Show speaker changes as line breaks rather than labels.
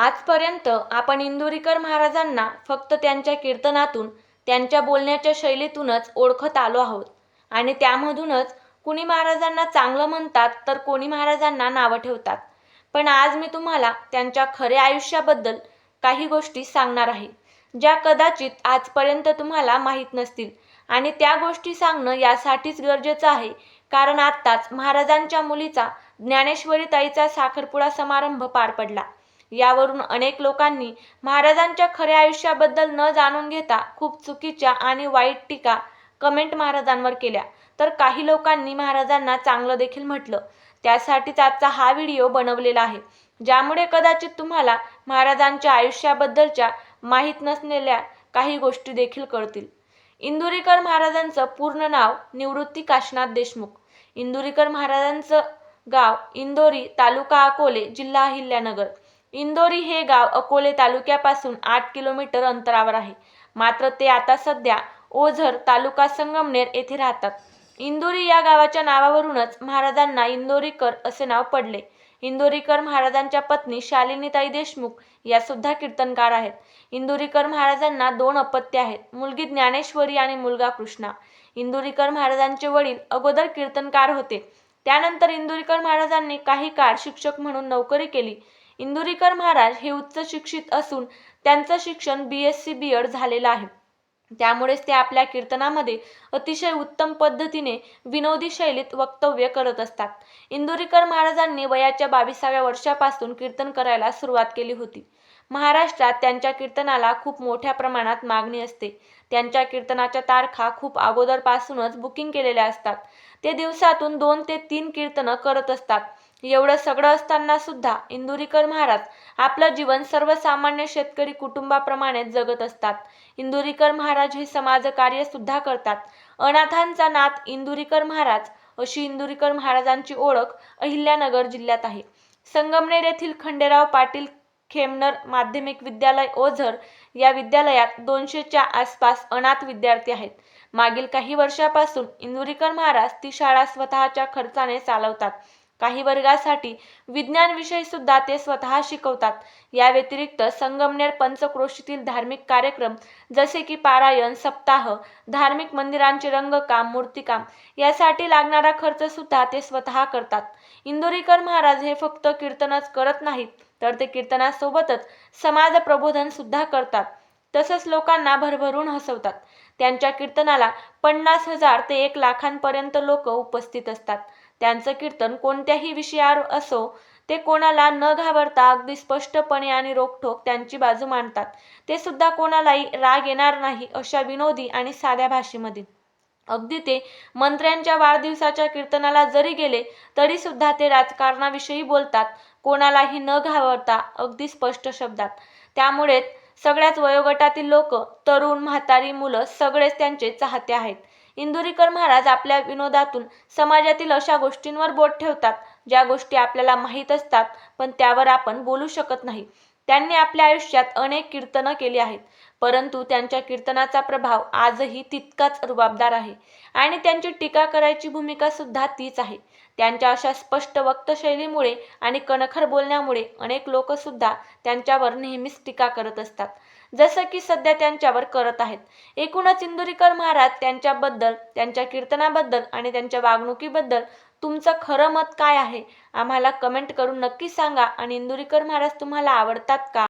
आजपर्यंत आपण इंदुरीकर महाराजांना फक्त त्यांच्या कीर्तनातून त्यांच्या बोलण्याच्या शैलीतूनच ओळखत आलो आहोत. आणि त्यामधूनच कुणी महाराजांना चांगलं म्हणतात तर कोणी महाराजांना नावं ठेवतात. पण आज मी तुम्हाला त्यांच्या खऱ्या आयुष्याबद्दल काही गोष्टी सांगणार आहे ज्या कदाचित आजपर्यंत तुम्हाला माहीत नसतील. आणि त्या गोष्टी सांगणं यासाठीच गरजेचं आहे कारण आत्ताच महाराजांच्या मुलीचा ज्ञानेश्वरी ताईचा साखरपुडा समारंभ पार पडला. यावरून अनेक लोकांनी महाराजांच्या खऱ्या आयुष्याबद्दल न जाणून घेता खूप चुकीच्या आणि वाईट टीका कमेंट महाराजांवर केल्या. तर काही लोकांनी महाराजांना चांगलं देखील म्हटलं. त्यासाठीच आजचा हा व्हिडिओ बनवलेला आहे. ज्यामुळे कदाचित तुम्हाला महाराजांच्या आयुष्याबद्दलच्या माहीत नसलेल्या काही गोष्टी देखील कळतील. इंदुरीकर महाराजांचं पूर्ण नाव निवृत्ती काशनाथ देशमुख. इंदुरीकर महाराजांचं गाव इंदोरी तालुका अकोले जिल्हा अहिल्यानगर. इंदोरी हे गाव अकोले तालुक्यापासून आठ किलोमीटर अंतरावर आहे. मात्र ते आता सध्या ओझर तालुका संगमनेर येथे राहतात. इंदोरी या गावाच्या नावावरूनच महाराजांना इंदोरीकर असे नाव पडले. इंदोरीकर महाराजांच्या पत्नी शालिनीताई देशमुख या सुद्धा कीर्तनकार आहेत. इंदोरीकर महाराजांना दोन अपत्य आहेत मुलगी ज्ञानेश्वरी आणि मुलगा कृष्णा. इंदोरीकर महाराजांचे वडील अगोदर कीर्तनकार होते. त्यानंतर इंदुरीकर महाराजांनी काही काळ शिक्षक म्हणून नोकरी केली. इंदुरीकर महाराज हे उच्च शिक्षित असून त्यांचं शिक्षण B S C B Ed झालेलं आहे. त्यामुळेच ते आपल्या कीर्तनामध्ये अतिशय उत्तम पद्धतीने विनोदी शैलीत वक्तव्य करत असतात. इंदुरीकर महाराजांनी वयाच्या बावीसाव्या वर्षापासून कीर्तन करायला सुरुवात केली होती. महाराष्ट्रात त्यांच्या कीर्तनाला खूप मोठ्या प्रमाणात मागणी असते. त्यांच्या कीर्तनाच्या तारखा खूप अगोदरपासूनच बुकिंग केलेल्या असतात. ते दिवसातून दोन ते तीन कीर्तनं करत असतात. एवढं सगळं असताना सुद्धा इंदुरीकर महाराज आपलं जीवन सर्वसामान्य शेतकरी कुटुंबाप्रमाणे जगत असतात. इंदुरीकर महाराज हे समाजकार्य सुद्धा करतात. अनाथांचा नाथ इंदुरीकर महाराज अशी इंदुरीकर महाराजांची ओळख अहिल्यानगर जिल्ह्यात आहे. संगमनेर येथील खंडेराव पाटील खेमनर माध्यमिक विद्यालय ओझर या विद्यालयात दोनशेच्या आसपास अनाथ विद्यार्थी आहेत. मागील काही वर्षापासून इंदुरीकर महाराज ती शाळा स्वतःच्या खर्चाने चालवतात. काही वर्गासाठी विज्ञान विषय सुद्धा ते स्वतः शिकवतात. या व्यतिरिक्त संगमनेर पंचक्रोशीतील धार्मिक कार्यक्रम जसे की पारायण सप्ताह धार्मिक मंदिरांचे रंगकाम मूर्तिकाम यासाठी लागणारा खर्च सुद्धा ते स्वतः करतात. इंदोरीकर महाराज हे फक्त कीर्तनच करत नाहीत तर ते कीर्तनासोबतच समाज प्रबोधन सुद्धा करतात. तसंच लोकांना भरभरून हसवतात. त्यांच्या कीर्तनाला पन्नास हजार ते एक लाखांपर्यंत लोक उपस्थित असतात. त्यांचं कीर्तन कोणत्याही विषयावर असो ते कोणाला न घाबरता अगदी स्पष्टपणे आणि रोखठोक त्यांची बाजू मांडतात. ते सुद्धा कोणालाही राग येणार नाही अशा विनोदी आणि साध्या भाषेमध्ये. अगदी ते मंत्र्यांच्या वाढदिवसाच्या कीर्तनाला जरी गेले तरी सुद्धा ते राजकारणाविषयी बोलतात कोणालाही न घाबरता अगदी स्पष्ट शब्दात. त्यामुळेच सगळ्याच वयोगटातील लोक तरुण म्हातारी मुलं सगळेच त्यांचे चाहते आहेत. इंदुरीकर महाराज आपल्या विनोदातून समाजातील अशा गोष्टींवर बोट ठेवतात ज्या गोष्टी आपल्याला माहीत असतात पण त्यावर आपण बोलू शकत नाही. त्यांनी आपल्या आयुष्यात अनेक कीर्तनं केली आहेत. परंतु त्यांच्या कीर्तनाचा प्रभाव आजही तितकाच रुबाबदार आहे. आणि त्यांची टीका करायची भूमिका सुद्धा तीच आहे. त्यांच्या अशा स्पष्ट वक्तशैलीमुळे आणि कणखर बोलण्यामुळे अनेक लोक सुद्धा त्यांच्यावर नेहमीच टीका करत असतात. जसं की सध्या त्यांच्यावर करत आहेत. एकूणच इंदुरीकर महाराज त्यांच्याबद्दल त्यांच्या कीर्तनाबद्दल आणि त्यांच्या वागणुकीबद्दल तुमचं खरं मत काय आहे? आम्हाला कमेंट करून नक्की सांगा आणि इंदुरीकर महाराज तुम्हाला आवडतात का?